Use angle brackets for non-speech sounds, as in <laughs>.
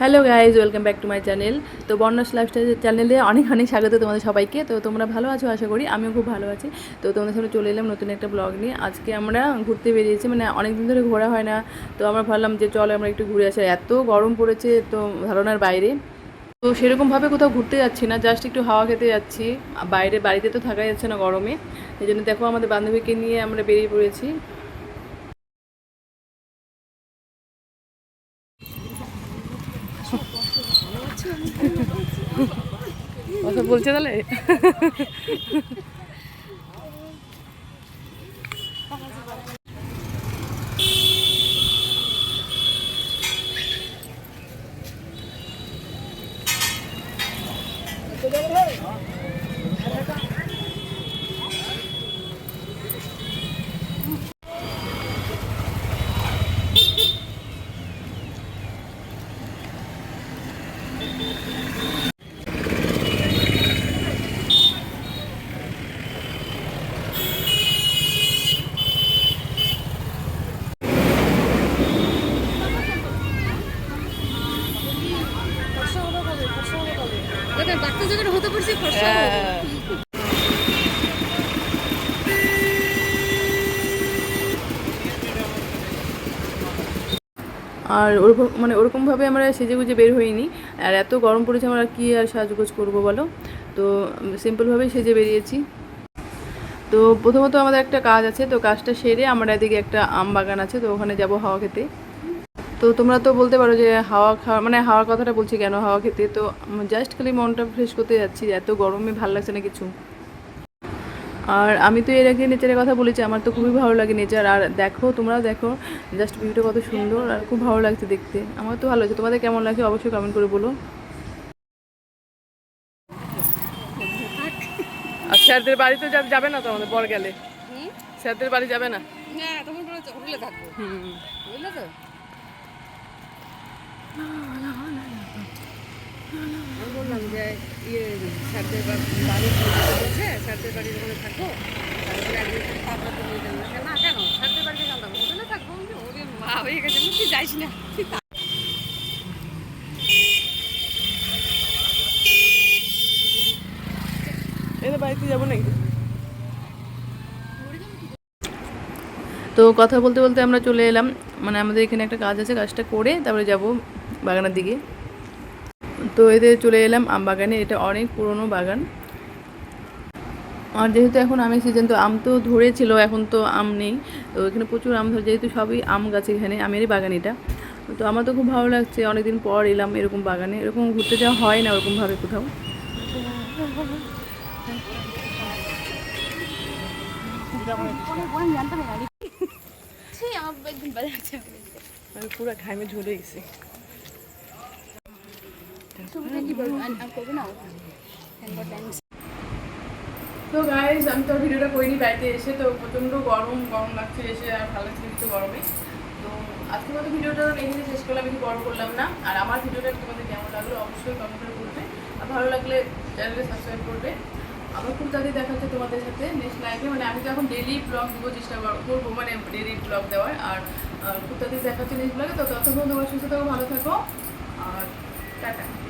Hello guys welcome back to my channel তো বর্ণাস lifestyle চ্যানেলে অনেক অনেক স্বাগত তোমাদের সবাইকে। তো তোমরা ভালো আছো আশা করি? আমিও খুব ভালো আছি। তো তোমাদের সামনে চলে এলাম নতুন একটা ব্লগ নিয়ে। আজকে আমরা ঘুরতে বেরিয়েছি মানে অনেক দিন ধরে ঘোরা হয় না। তো আমরা ভাবলাম যে চলো আমরা একটু ঘুরে আসি। এত গরম পড়েছে তো ধারণার বাইরে। তো সেরকমভাবে কোথাও ঘুরতে যাচ্ছি না জাস্ট একটু হাওয়া খেতে যাচ্ছি। বাইরে, বাড়িতে তো থাকা যাচ্ছে না গরমে। এই জন্য দেখো আমাদের বান্ধবীকে নিয়ে আমরা বেরিয়ে পড়েছি। কথা বলছে তাহলে? বাচ্চা যখন হতে পারছি হ্যাঁ। আর ওরকম মানে ওরকমভাবে আমরা সেজে গুজে বের হইনি। আর এত গরম পড়েছে আমরা কী আর সাজগোজ করব বলো? তো সিম্পলভাবেই সেজে বেরিয়েছি। তো প্রথমত আমাদের একটা কাজ আছে তো কাজটা সেরে আমরা এদিকে একটা আম বাগান আছে তো ওখানে যাব হাওয়া খেতে। তো তোমরা তো বলতে পারো যে হাওয়া খাওয়া মানে হাওয়ার কথাটা বলছি কেন? হাওয়া খেতে তো জাস্ট খালি মনটা ফ্রেশ করতে যাচ্ছি এত গরমে ভালো লাগছে না কিছু। আর আমি তো এর আগে নেচারের কথা বলেছি আমার তো খুবই ভালো লাগে নেচার আর দেখো তোমরাও দেখো জাস্ট ভিউটা কত সুন্দর আর খুব ভালো লাগছে দেখতে। আমার তো ভালো লাগছে। তোমাদের কেমন লাগছে অবশ্যই কমেন্ট করে বলো। আর স্যারদের বাড়ি তো যাবে না তো আমাদের বর গেলে? স্যারদের বাড়ি যাবে না? তখন বলে হোটেলে থাকব। হুম। বুঝলে তো? বললাম যে ইয়ে স্যারদের বাড়ি স্যারদের বাড়ি ওখানে থাকব তারপরে একদিন তারপরে তো নিয়ে না কেন? স্যারদের বাড়িতে জানতাম হোটেলে থাকব। ওরে মা হয়ে গেছে তুই যাইস না? এদের বাড়িতে যাব নাকি? তো কথা বলতে বলতে আমরা চলে এলাম। মানে আমাদের এখানে একটা কাজ আছে কাজটা করে তারপরে যাব বাগানের দিকে। তো এদের চলে এলাম আম বাগানে এটা অনেক পুরনো বাগান। আর যেহেতু এখন আমের সিজন তো আম তো ধরেছিল এখন তো আম নেই। তো এখানে প্রচুর আম ধরে যেহেতু সবই আম গাছ এখানে আমেরই বাগান এটা। তো আমার তো খুব ভালো লাগছে অনেকদিন পর এলাম এরকম বাগানে। এরকম ঘুরতে যাওয়া হয় না ওরকমভাবে কোথাও। <laughs> আমি পুরো ঘামে ঝুলে গেছি। তো গাইজ আমি তো ভিডিওটা করিনি, বাড়িতে এসে তো প্রচণ্ড গরম গরম লাগছে, এসে আর ভালো লাগছে একটু গরমে। তো আজকে মতো ভিডিওটা এখানে শেষ করলাম, বেশি বড় করলাম না। আর আমার ভিডিওটা তোমাদের কেমন লাগল, অবশ্যই কমেন্ট করে বলবে। আর ভালো লাগলে চ্যানেলটা সাবস্ক্রাইব করবে। আমার খুব তাড়াতাড়ি দেখা হচ্ছে তোমাদের সাথে নেক্সট লাইফে মানে আমি তো এখন ডেলি ব্লগ দিব, চেষ্টা কর- করব মানে ডেলি ব্লগ দেওয়ার। আর খুব তাড়াতাড়ি দেখা হচ্ছে নেক্সট ব্লগে তো ততক্ষণ তোমরা সুস্থ থাকো, ভালো থাকো। আর টাটা।